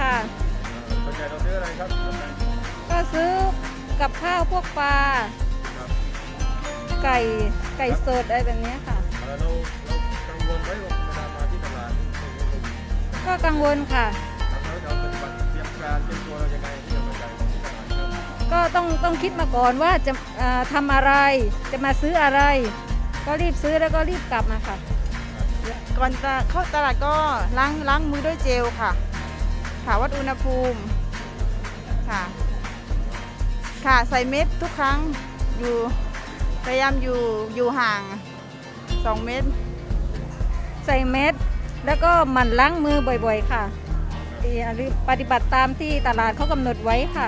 ค่ะ ส่วนใหญ่เราซื้ออะไรครับส่วนใหญ่ก็ซื้อกับข้าวพวกปลาครับไก่ไก่สดอะไรแบบเนี้ยค่ะเราเรากังวลไหมว่าเวลามาที่ตลาดนี่เป็นยังไงก็กังวลค่ะ แล้วเราปฏิบัติเตรียมการเตรียมตัวเรายังไงที่จะมาจ่ายของที่ตลาดครับก็ต้องต้องคิดมาก่อนว่าจะเอ่อทำอะไรจะมาซื้ออะไร ก็รีบซื้อแล้วก็รีบกลับมาค่ะ ก่อนจะเข้าตลาดก็ล้างล้างมือด้วยเจลค่ะ ค่ะวัดอุณหภูมิค่ะ ค่ะใส่เม็ดทุกครั้งอยู่พยายามอยู่อยู่ห่าง 2 เมตร ใส่เม็ดแล้วก็หมั่นล้างมือบ่อยๆ ค่ะอย่าลืมปฏิบัติตามที่ตลาดเขากำหนดไว้ค่ะ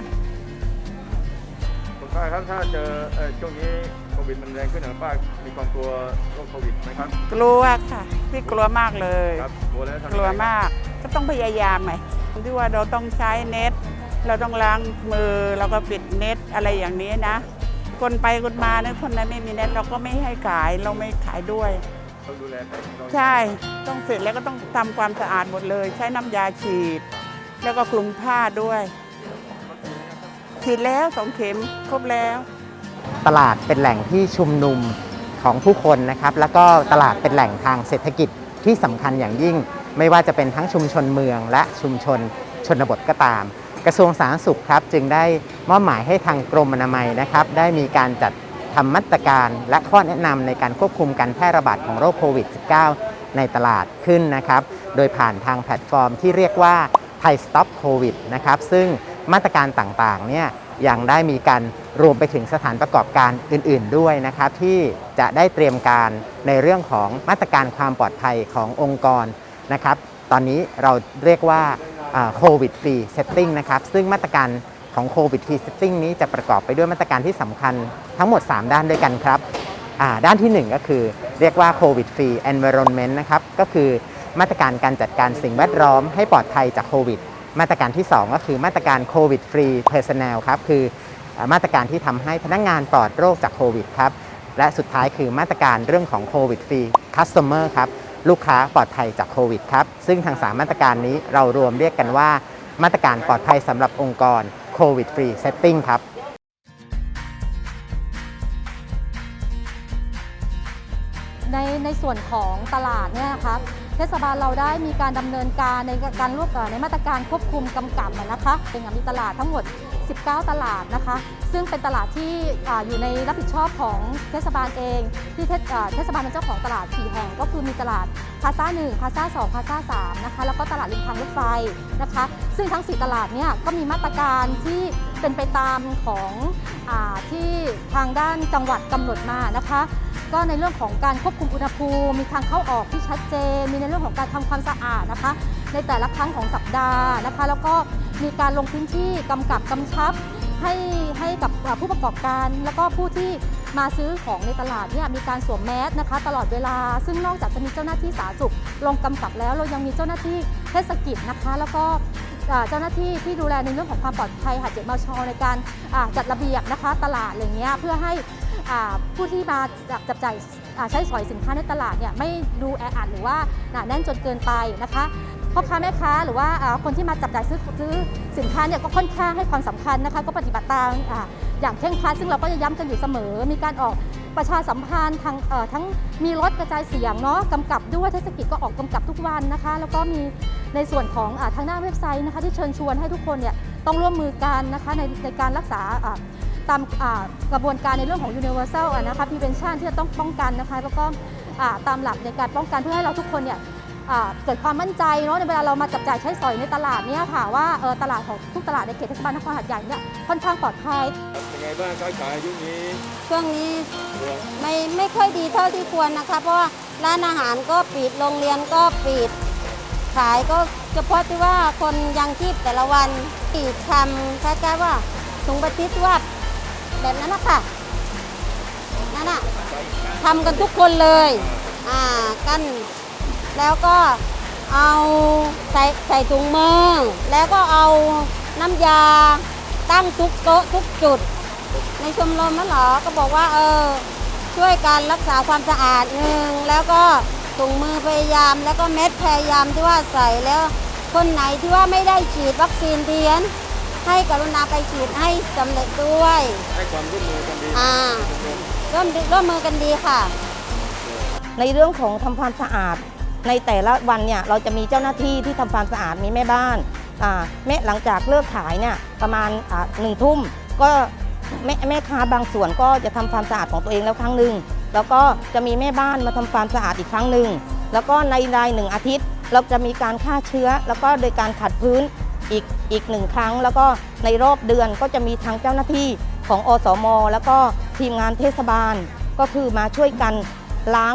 คุณป้าครับถ้าเจอเอ่อช่วงนี้โควิดมันแรงขึ้นนะป้ามีความกลัวโรคโควิดไหมครับ กลัวค่ะ พี่กลัวมากเลยครับกลัวแล้วทำยังไงกลัวมาก ก็ต้องพยายามไหมที่ว่าเราต้องใช้เน็ต เราต้องล้างมือเราก็ปิดเน็ตอะไรอย่างนี้นะ คนไปคนมาเนี่ยคนนั้นไม่มีเน็ตเราก็ไม่ให้ขายเราไม่ขายด้วยต้องดูแลตัวเองเราใช่ ต้องเสร็จแล้วก็ต้องทำความสะอาดหมดเลย ใช้น้ำยาฉีด แล้วก็คลุมผ้าด้วย ฉีดแล้วสองเข็มครบแล้ว ตลาดเป็นแหล่งที่ชุมนุมของผู้คนนะครับ แล้วก็ตลาดเป็นแหล่งทางเศรษฐกิจที่สำคัญอย่างยิ่ง ไม่ว่าจะเป็นทั้งชุมชนเมืองและชุมชนชนบทก็ตาม กระทรวงสาธารณสุขครับจึงได้มอบหมายให้ทางกรมอนามัยนะครับ ได้มีการจัดทำมาตรการและข้อแนะนำในการควบคุมการแพร่ระบาดของโรคโควิด -19 ในตลาดขึ้นนะครับ โดยผ่านทางแพลตฟอร์มที่เรียกว่าไทยสต็อปโควิดนะครับ ซึ่งมาตรการต่างๆเนี่ยยังได้มีการรวมไปถึงสถานประกอบการอื่น ๆ ด้วยนะครับ ที่จะได้เตรียมการในเรื่องของมาตรการความปลอดภัยขององค์กร นะครับตอนนี้เราเรียกว่าโควิดฟรีเซตติ้งนะครับซึ่งมาตรการของโควิดฟรีเซตติ้งนี้จะประกอบไปด้วยมาตรการที่สำคัญทั้งหมด 3 ด้านด้วยกันครับด้านทีหนึ่1 ก็คือเรียกว่า COVID Free Environment นะครับก็คือมาตรการการจัดการสิ่งแวดล้อมให้ปลอดภัยจากโควิด มาตรการที่ 2 ก็คือมาตรการ COVID Free Personnel ครับคือมาตรการที่ทำให้พนักงานปลอดโรคจากโควิดครับและสุดท้ายคือมาตรการเรื่องของ COVID Free Customer ครับ ลูกค้าปลอดภัยจากโควิดครับซึ่งทางสามมาตรการนี้เรารวมเรียกกันว่า มาตรการปลอดภัยสำหรับองค์กร COVID Free Setting ครับในในส่วนของตลาดเนี่ยนะคะเทศบาลเราได้มีการดำเนินการในการรวบเอ่อในมาตรการควบคุมกำกับนะคะเป็นอย่างมีตลาดทั้งหมด 19 ตลาดนะคะ ซึ่งเป็นตลาดที่ออยู่ในรับผิดชอบของเทศบาลเอง ที่เทศเทศบาลเป็นเจ้าของตลาด4แห่ง ก็คือมีตลาดพาซ่า1พาซ่า2พาซ่า3นะคะแล้วก็ตลาดริมทางรถไฟนะคะ ซึ่งทั้ง 4 ตลาดเนี่ยก็มีมาตรการที่เป็นไปตามของอที่ทางด้านจังหวัดกำหนดมานะคะก็ในเรื่องของการควบคุมอุณหภูมิ มีทางเข้าออกที่ชัดเจน มีในเรื่องของการทำความสะอาดนะคะ ในแต่ละครั้งของสัปดาห์นะคะ แล้วก็มีการลงพื้นที่กำกับกำชับ ให้ให้กับผู้ประกอบการ แล้วก็ผู้ที่มาซื้อของในตลาดเนี่ยมีการสวมแมสนะคะ ตลอดเวลา ซึ่งนอกจากจะมีเจ้าหน้าที่สาธารณสุขลงกำกับแล้ว เรายังมีเจ้าหน้าที่เทศกิจนะคะ แล้วก็เจ้าหน้าที่ที่ดูแลในเรื่องของความปลอดภัยหาดเจ็ดมชอในการจัดระเบียบนะคะ ตลาดอะไรเงี้ยเพื่อให้ผู้ที่มาจับจับจ่ายใช้สอยสินค้าในตลาดเนี่ยไม่ดูแออัดหรือว่าหนาแน่นจนเกินไปนะคะ พ่อค้าแม่ค้าหรือว่าคนที่มาจับจ่ายซื้อซื้อสินค้าเนี่ยก็ค่อนข้างให้ความสำคัญนะคะ ก็ปฏิบัติตามออย่างเคร่งครัดซึ่งเราก็จะย้ำกันอยู่เสมอ มีการออกประชาสัมพันธ์ทางทั้งมีรถกระจายเสียงเนาะกำกับด้วยเทศกิจก็ออกกำกับทุกวันนะคะ แล้วก็มีในส่วนของอทางหน้าเว็บไซต์นะคะ ที่เชิญชวนให้ทุกคนเนี่ยต้องร่วมมือกันนะคะในในการรักษาตามกระบวนการในเรื่องของ universal นะคะ prevention ที่จะต้องป้องกันนะคะ แล้วก็ตามหลักในการป้องกันเพื่อให้เราทุกคนเนี่ย เกิดความมั่นใจเนาะในเวลาเรามาจับจ่ายใช้สอยในตลาดเนี่ยค่ะว่าเออตลาดของทุกตลาดในเขตเทศบาลนครหาดใหญ่เนี่ยค่อนข้างปลอดภัยเป็นไงบ้างค้าขายยุคนี้ช่วงนี้เรื่องไม่ไม่ค่อยดีเท่าที่ควรนะคะ เพราะว่าร้านอาหารก็ปิดโรงเรียนก็ปิด ขายก็เฉพาะที่ว่าคนยังชีพแต่ละวันที่ทำคล้ายๆว่าถุงปฏิทิว่าแบบนั้นนะคะนั่นน่ะทำกันทุกคนเลย อ่ากัน แล้วก็เอาใส่ใส่ถุงมือ แล้วก็เอาน้ำยาตั้งทุกโต๊ะทุกจุด ในชมรมนั่นเหรอ ก็บอกว่าเออช่วยการรักษาความสะอาดหนึ่งแล้วก็ถุงมือพยายาม แล้วก็เม็ดพยายามที่ว่าใส่แล้วคนไหนที่ว่าไม่ได้ฉีดวัคซีนเดียน ให้กรุณาไปฉีดให้สำเร็จด้วย ให้ความร่วมมือกันดีอ่าร่วมร่วมมือกันดีค่ะ ในเรื่องของทำความสะอาด ในแต่ละวันเนี่ยเราจะมีเจ้าหน้าที่ที่ทำความสะอาดมีแม่บ้านแม่หลังจากเลิกขายเนี่ยประมาณหนึ่งทุ่มก็แม่แม่ค้าบางส่วนก็จะทำความสะอาดของตัวเองแล้วครั้งหนึ่งแล้วก็จะมีแม่บ้านมาทำความสะอาดอีกครั้งหนึ่งแล้วก็ในรายหนึ่งอาทิตย์ เราจะมีการฆ่าเชื้อ แล้วก็โดยการขัดพื้นอีกอีกหนึ่งครั้ง แล้วก็ในรอบเดือนก็จะมีทางเจ้าหน้าที่ของอสม แล้วก็ทีมงานเทศบาล ก็คือมาช่วยกันล้าง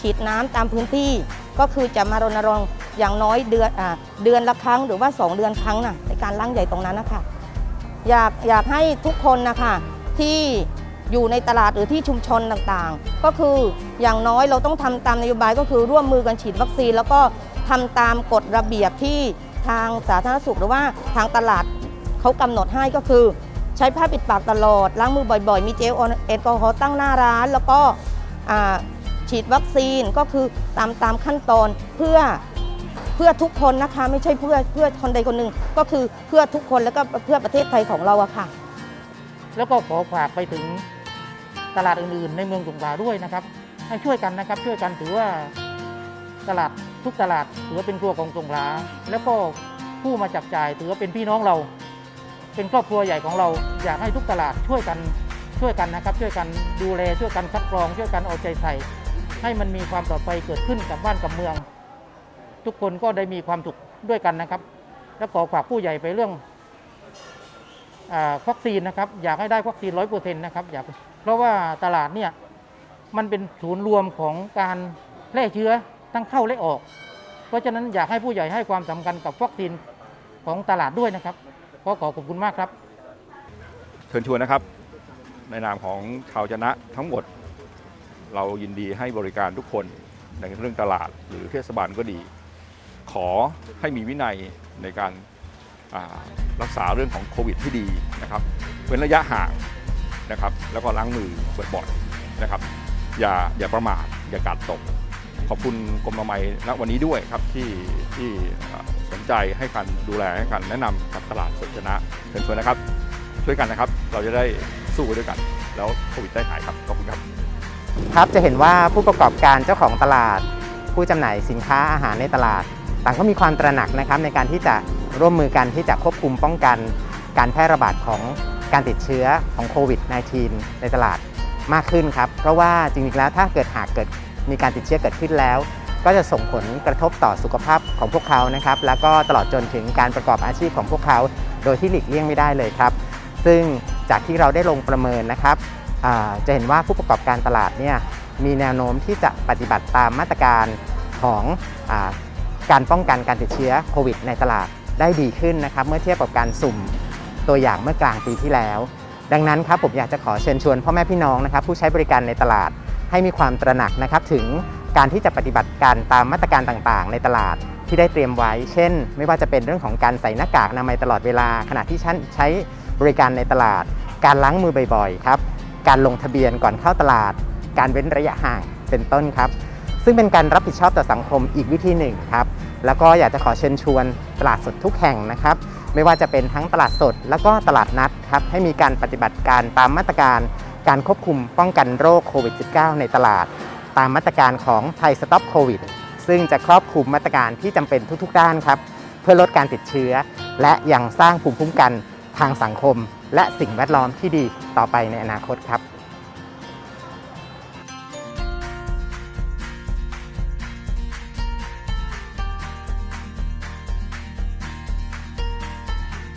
ฉีดน้ำตามพื้นที่ ก็คือจะมารณรงค์อย่างน้อยเดือนอเดือนละครั้งหรือว่า 2 เดือนครั้งนะในการล้างใหญ่ตรงนั้นนะคะอยากอยากให้ทุกคนนะคะที่อยู่ในตลาดหรือที่ชุมชนต่างๆ ก็คืออย่างน้อยเราต้องทำตามนโยบายก็คือร่วมมือกันฉีดวัคซีน แล้วก็ทำตามกฎระเบียบที่ทางสาธารณสุขหรือว่าทางตลาดเขากำหนดให้ก็คือ ใช้ผ้าปิดปากตลอดล้างมือบ่อยๆ มีเจลแอลกอฮอล์ตั้งหน้าร้าน แล้วก็ ฉีดวัคซีนก็คือตามตามขั้นตอนเพื่อเพื่อทุกคนนะคะไม่ใช่เพื่อเพื่อคนใดคนหนึ่งก็คือเพื่อทุกคนแล้วก็เพื่อประเทศไทยของเราอะค่ะ แล้วก็ขอฝากไปถึงตลาดอื่นๆ ในเมืองสงขลาด้วยนะครับ ให้ช่วยกันนะครับ ช่วยกันถือว่าตลาดทุกตลาดถือว่าเป็นครัวของสงขลาแล้วก็ผู้มาจับจ่ายถือว่าเป็นพี่น้องเรา เป็นครอบครัวใหญ่ของเรา อยากให้ทุกตลาดช่วยกันช่วยกันนะครับ ช่วยกันดูแลช่วยกันคัดกรองช่วยกันเอาใจใส่ ให้มันมีความปลอดภัยเกิดขึ้นกับบ้านกับเมือง ทุกคนก็ได้มีความสุขด้วยกันนะครับ และขอฝากผู้ใหญ่ไปเรื่องอ่าวัคซีนนะครับ อยากให้ได้วัคซีนร้อยเปอร์เซ็นต์นะครับอยากเพราะว่าตลาดเนี่ยมันเป็นศูนย์รวมของการแพร่เชื้อทั้งเข้าและออก เพราะฉะนั้นอยากให้ผู้ใหญ่ให้ความสำคัญกับวัคซีนของตลาดด้วยนะครับก็ขอขอบคุณมากครับ เชิญชวนนะครับ ในนามของชาวจนะทั้งหมด เรายินดีให้บริการทุกคนในเรื่องตลาดหรือเทศบาลก็ดี ขอให้มีวินัยในการรักษาเรื่องของโควิดที่ดีนะครับเว้นระยะห่างนะครับแล้วก็ล้างมือบ่อยๆนะครับ อย่าอย่าประมาทอย่ากาดตก ขอบคุณกรมอนามัยณวันนี้ด้วยครับที่ที่สนใจให้การดูแลให้การแนะนำกับตลาดสดชนะเชิญชวนนะครับ ช่วยกันนะครับ เราจะได้สู้ไปด้วยกัน แล้วโควิดได้หายครับขอบคุณครับ ครับจะเห็นว่าผู้ประกอบการเจ้าของตลาด ผู้จำหน่ายสินค้าอาหารในตลาด ต่างก็มีความตระหนักนะครับในการที่จะร่วมมือกันที่จะควบคุมป้องกัน การแพร่ระบาดของการติดเชื้อของโควิด -19 ในตลาดมากขึ้นครับ เพราะว่าจริงๆแล้วถ้าเกิดหากเกิดมีการติดเชื้อเกิดขึ้นแล้ว ก็จะส่งผลกระทบต่อสุขภาพของพวกเขานะครับ แล้วก็ตลอดจนถึงการประกอบอาชีพของพวกเขา โดยที่หลีกเลี่ยงไม่ได้เลยครับ ซึ่งจากที่เราได้ลงประเมินนะครับ จะเห็นว่าผู้ประกอบการตลาดเนี่ยมีแนวโน้มที่จะปฏิบัติตามมาตรการของอการป้องกันการติดเชื้อโควิด ในตลาดได้ดีขึ้นนะครับ เมื่อเทียบกับการสุ่มตัวอย่างเมื่อกลางปีที่แล้ว ดังนั้นครับผมอยากจะขอเชิญชวนพ่อแม่พี่น้องนะครับ ผู้ใช้บริการในตลาดให้มีความตระหนักนะครับถึงการที่จะปฏิบัติการตามมาตรการต่างๆ ในตลาดที่ได้เตรียมไว้ เช่น ไม่ว่าจะเป็นเรื่องของการใส่หน้ากากอนามัยตลอดเวลา ขณะที่ใช้บริการในตลาด การล้างมือบ่อยๆครับ การลงทะเบียนก่อนเข้าตลาด การเว้นระยะห่างเป็นต้นครับ ซึ่งเป็นการรับผิดชอบต่อสังคมอีกวิธีหนึ่งครับ แล้วก็อยากจะขอเชิญชวนตลาดสดทุกแห่งนะครับ ไม่ว่าจะเป็นทั้งตลาดสด แล้วก็ตลาดนัดครับให้มีการปฏิบัติการตามมาตรการ การควบคุมป้องกันโรคโควิด -19 ในตลาด ตามมาตรการของไทยสต็อปโควิดซึ่งจะครอบคลุมมาตรการที่จำเป็นทุกๆ ด้านครับ เพื่อลดการติดเชื้อ และยังสร้างภูมิคุ้มกัน ทางสังคม และสิ่งแวดล้อมที่ดีต่อไปในอนาคตครับ